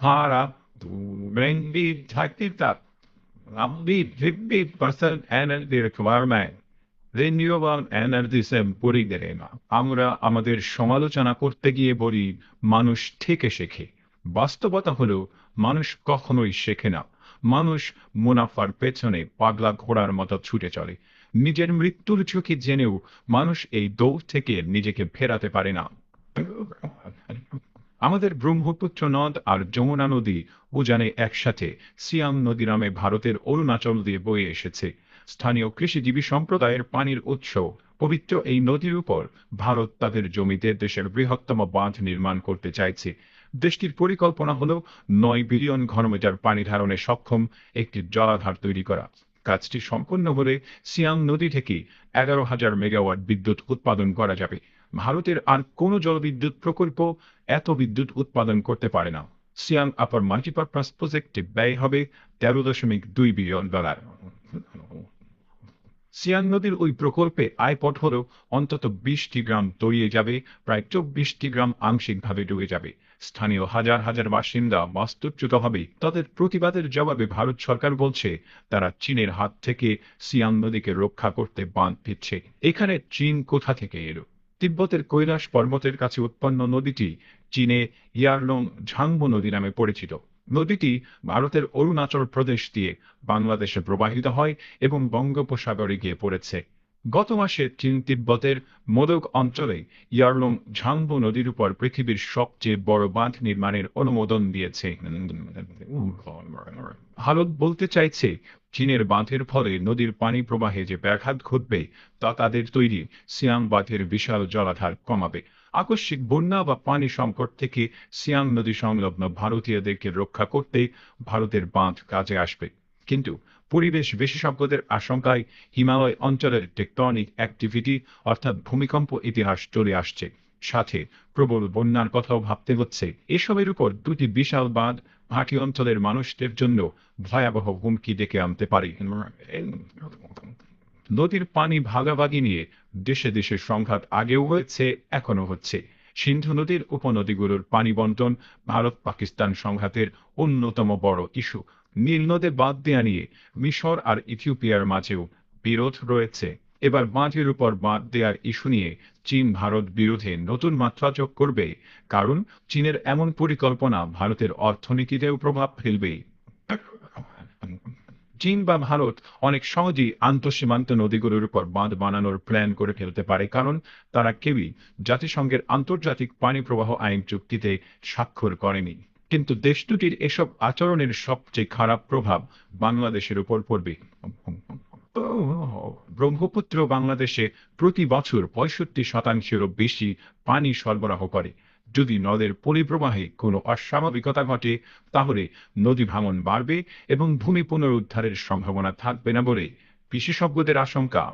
maybe থাকতে তা আপনি fifty percent energy requirement renewable energy পড়ে গেলে না আমরা আমাদের সমালোচনা করতে গিয়ে বলি মানুষ থেকে শেখে বাস্তবতা হলো মানুষ কখনোই শেখে না মানুষ মুনাফার পেছনে পাগলা ঘোড়ার মতো ছুটে চলে নিজের মৃত্যুর ঝুঁকি জেনেও মানুষ এই দৌড় থেকে নিজেকে ফেরাতে পারে না আমাদের ব্রহ্মপুত্র নদ আর যমুনা নদী উজানে একসাথে সিয়াম নদী নামে ভারতের অরুণাচল দিয়ে বয়ে এসেছে। স্থানীয় কৃষিজীবী সম্প্রদায়ের পানির উৎস। পবিত্র এই নদীর উপর ভারত তাদের জমিতে দেশের বৃহত্তম বাঁধ নির্মাণ করতে চাইছে। দেশটির পরিকল্পনা হল নয় বিলিয়ন ঘনমিটার পানি ধারণে সক্ষম একটি জলাধার তৈরি করা। কাজটি সম্পন্ন হলে সিয়াং নদী থেকে এগারো হাজার মেগাওয়াট বিদ্যুৎ উৎপাদন করা যাবে। ভারতের আর কোনো জলবিদ্যুৎ প্রকল্প এত বিদ্যুৎ উৎপাদন করতে পারে না। সিয়াং আপার মাল্টিপারপাস প্রজেক্টে ব্যয় হবে তেরো দশমিক দুই বিলিয়ন ডলার। সিয়াং নদীর ওই প্রকল্পে আয়পট হলেও অন্তত বিশটি গ্রাম তলিয়ে যাবে, প্রায় চব্বিশটি গ্রাম আংশিকভাবে ডুবে যাবে। স্থানীয় হাজার হাজার বাসিন্দা বাস্তুচ্যুত হবে। তাদের প্রতিবাদের জবাবে ভারত সরকার বলছে, তারা চীনের হাত থেকে সিয়াং নদীকে রক্ষা করতে বাঁধ দিচ্ছে। এখানে চীন কোথা থেকে এলো? তিব্বতের কৈলাস পর্বতের কাছে উৎপন্ন নদীটি চীনে ইয়ারলং ঝাংবো নদী নামে পরিচিত। নদীটি ভারতের অরুণাচল প্রদেশ দিয়ে বাংলাদেশে প্রবাহিত হয় এবং বঙ্গোপসাগরে গিয়ে পড়েছে। গত মাসে চীন তিব্বতের মোদক অঞ্চলে ইয়ারলং ঝাংবো নদীর উপর পৃথিবীর সবচেয়ে বড় বাঁধ নির্মাণের অনুমোদন দিয়েছে। ভারত বলতে চাইছে, চীনের বাঁধের ফলে নদীর পানি প্রবাহে যে ব্যাঘাত ঘটবে, তা তাদের তৈরি সিয়াং বাঁধের বিশাল জলাধার কমাবে। আকস্মিক বন্যা বা পানি সংকট থেকে সিয়াং নদী সংলগ্ন ভারতীয়দেরকে রক্ষা করতে ভারতের বাঁধ কাজে আসবে। কিন্তু পরিবেশ বিশেষজ্ঞদের আশঙ্কায় হিমালয় অঞ্চলের টেকটনিক অ্যাক্টিভিটি অর্থাৎ ভূমিকম্প ইতিহাস চলে আসছে। সাথে প্রবল বন্যার কথাও ভাবতে হচ্ছে। এসবের উপর দুটি বিশাল বাঁধ ভাটি অঞ্চলের মানুষদের জন্য ভয়াবহ হুমকি ডেকে আনতে পারে। নদীর পানি ভাগাভাগি নিয়ে দেশে দেশে সংঘাত আগেও হয়েছে এখনও হচ্ছে। সিন্ধু নদীর উপনদীগুলোর পানি বন্টন ভারত পাকিস্তান সংঘাতের অন্যতম বড় ইস্যু। নীল নদে বাদ দেয়া নিয়ে মিশর আর ইথিওপিয়ার মাঝেও বিরোধ রয়েছে। এবার বাঁধের উপর বাঁধ দেওয়ার ইস্যু নিয়ে চীন ভারত বিরোধে নতুন মাত্রা যোগ করবে, কারণ চীনের এমন পরিকল্পনা ভারতের অর্থনীতিতেও প্রভাব ফেলবে চীন বা ভারত অনেক সহজেই আন্তঃসীমান্ত নদীগুলোর উপর বাঁধ বানানোর প্ল্যান করে ফেলতে পারে, কারণ তারা কেউই জাতিসংঘের আন্তর্জাতিক পানি প্রবাহ আইন চুক্তিতে স্বাক্ষর করেনি। কিন্তু দেশ দুটির এসব আচরণের সবচেয়ে খারাপ প্রভাব বাংলাদেশের উপর পড়বে। ব্রহ্মপুত্র বাংলাদেশে প্রতি বছর পঁয়ষট্টি শতাংশেরও বেশি পানি সরবরাহ করে। যদি নদের পরিপ্রবাহে কোনো অস্বাভাবিকতা ঘটে, তাহলে নদী ভাঙন বাড়বে এবং ভূমি পুনরুদ্ধারের সম্ভাবনা থাকবে না বলে বিশেষজ্ঞদের আশঙ্কা।